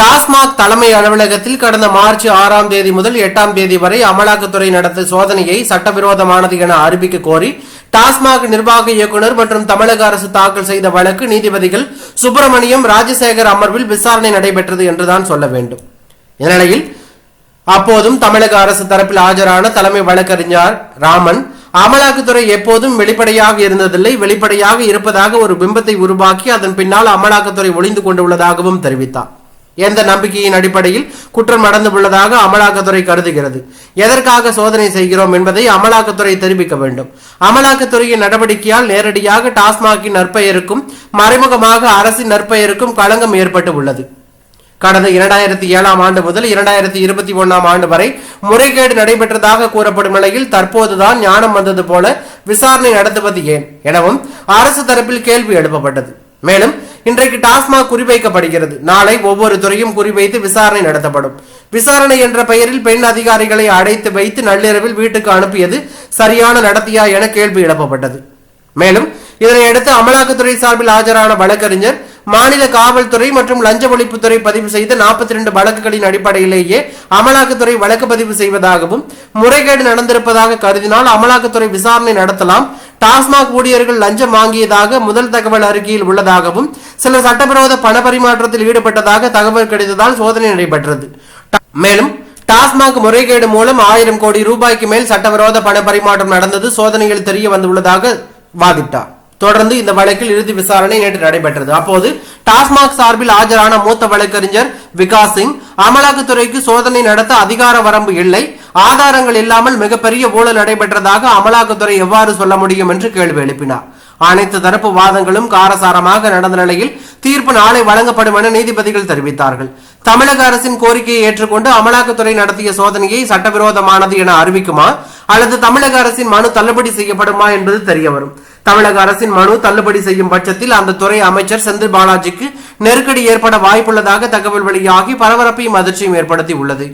டாஸ்மாக் தலைமை அலுவலகத்தில் கடந்த மார்ச் ஆறாம் தேதி முதல் எட்டாம் தேதி வரை அமலாக்கத்துறை நடத்திய சோதனையை சட்டவிரோதமானது என அறிவிக்க கோரி டாஸ்மாக் நிர்வாக இயக்குநர் மற்றும் தமிழக அரசு தாக்கல் செய்த வழக்கு நீதிபதிகள் சுப்பிரமணியம் ராஜசேகர் அமர்வில் விசாரணை நடைபெற்றது என்றுதான் சொல்ல வேண்டும். இந்நிலையில் அப்போதும் தமிழக அரசு தரப்பில் ஆஜரான தலைமை வழக்கறிஞர் ராமன் அமலாக்கத்துறை எப்போதும் வெளிப்படையாக இருந்ததில்லை வெளிப்படையாக இருப்பதாக ஒரு பிம்பத்தை உருவாக்கி அதன் பின்னால் அமலாக்கத்துறை ஒளிந்து கொண்டுள்ளதாகவும் தெரிவித்தார். எந்த நம்பிக்கையின் அடிப்படையில் குற்றம் நடந்துள்ளதாக அமலாக்கத்துறை கருதுகிறது. எதற்காக சோதனை செய்கிறோம் என்பதை அமலாக்கத்துறை தெரிவிக்க வேண்டும். அமலாக்கத்துறையின் நடவடிக்கையால் நேரடியாக டாஸ்மாகின் நற்பெயருக்கும் மறைமுகமாக அரசின் நற்பெயருக்கும் களங்கம் ஏற்பட்டு உள்ளது. கடந்த இரண்டாயிரத்தி ஏழாம் ஆண்டு முதல் இரண்டாயிரத்தி இருபத்தி ஒன்னாம் ஆண்டு வரை முறைகேடு நடைபெற்றதாக கூறப்படும் நிலையில் தற்போதுதான் ஞானம் வந்தது போல விசாரணை நடத்துவது ஏன்? எனவும் அரசு தரப்பில் கேள்வி எழுப்பப்பட்டது. மேலும் இன்றைக்கு டாஸ்மாக் குறிவைக்கப்படுகிறது. நாளை ஒவ்வொரு துறையும் குறிவைத்து விசாரணை நடத்தப்படும். விசாரணை என்ற பெயரில் பெண் அதிகாரிகளை அடைத்து வைத்து நள்ளிரவில் வீட்டுக்கு அனுப்பியது சரியான நடத்தியா என கேள்வி எழுப்பப்பட்டது. மேலும் இதனையடுத்து அமலாக்கத்துறை சார்பில் ஆஜரான வழக்கறிஞர் மாநில காவல்துறை மற்றும் லஞ்ச ஒழிப்புத்துறை பதிவு செய்த நாற்பத்தி ரெண்டு வழக்குகளின் அடிப்படையிலேயே அமலாக்கத்துறை வழக்கு பதிவு செய்வதாகவும் முறைகேடு நடந்திருப்பதாக கருதினால் அமலாக்கத்துறை விசாரணை நடத்தலாம் டாஸ்மாக் ஊழியர்கள் லஞ்சம் வாங்கியதாக முதல் தகவல் அறிக்கையில் உள்ளதாகவும் சிலர் சட்டவிரோத பண பரிமாற்றத்தில் ஈடுபட்டதாக தகவல் கிடைத்ததால் சோதனை நடைபெற்றது. மேலும் டாஸ்மாக் முறைகேடு மூலம் ஆயிரம் கோடி ரூபாய்க்கு மேல் சட்டவிரோத பண பரிமாற்றம் நடந்தது சோதனையில் தெரிய வந்துள்ளதாக வாதிட்டார். தொடர்ந்து இந்த வழக்கில் இறுதி விசாரணை நேற்று நடைபெற்றது. அப்போது டாஸ்மாக் சார்பில் ஆஜரான மூத்த வழக்கறிஞர் விகாஸ் சிங் அமலாக்கத்துறைக்கு சோதனை நடத்த அதிகார வரம்பு இல்லை ஆதாரங்கள் இல்லாமல் மிகப்பெரிய ஊழல் நடைபெற்றதாக அமலாக்கத்துறை எவ்வாறு சொல்ல முடியும் என்று கேள்வி எழுப்பினார். அனைத்து தரப்பு வாதங்களும் காரசாரமாக நடந்த நிலையில் தீர்ப்பு நாளை வழங்கப்படும் என நீதிபதிகள் தெரிவித்தார்கள். தமிழக அரசின் கோரிக்கையை ஏற்றுக்கொண்டு அமலாக்கத்துறை நடத்திய சோதனையை சட்டவிரோதமானது என அறிவிக்குமா? அல்லது தமிழக அரசின் மனு தள்ளுபடி செய்யப்படுமா என்பது தெரிய வரும். தமிழக அரசின் மனு தள்ளுபடி செய்யும் பட்சத்தில் அந்த துறை அமைச்சர் செந்தில் பாலாஜிக்கு நெருக்கடி ஏற்பட வாய்ப்புள்ளதாக தகவல் வெளியாகி பரபரப்பையும் அதிர்ச்சியும் ஏற்படுத்தி உள்ளது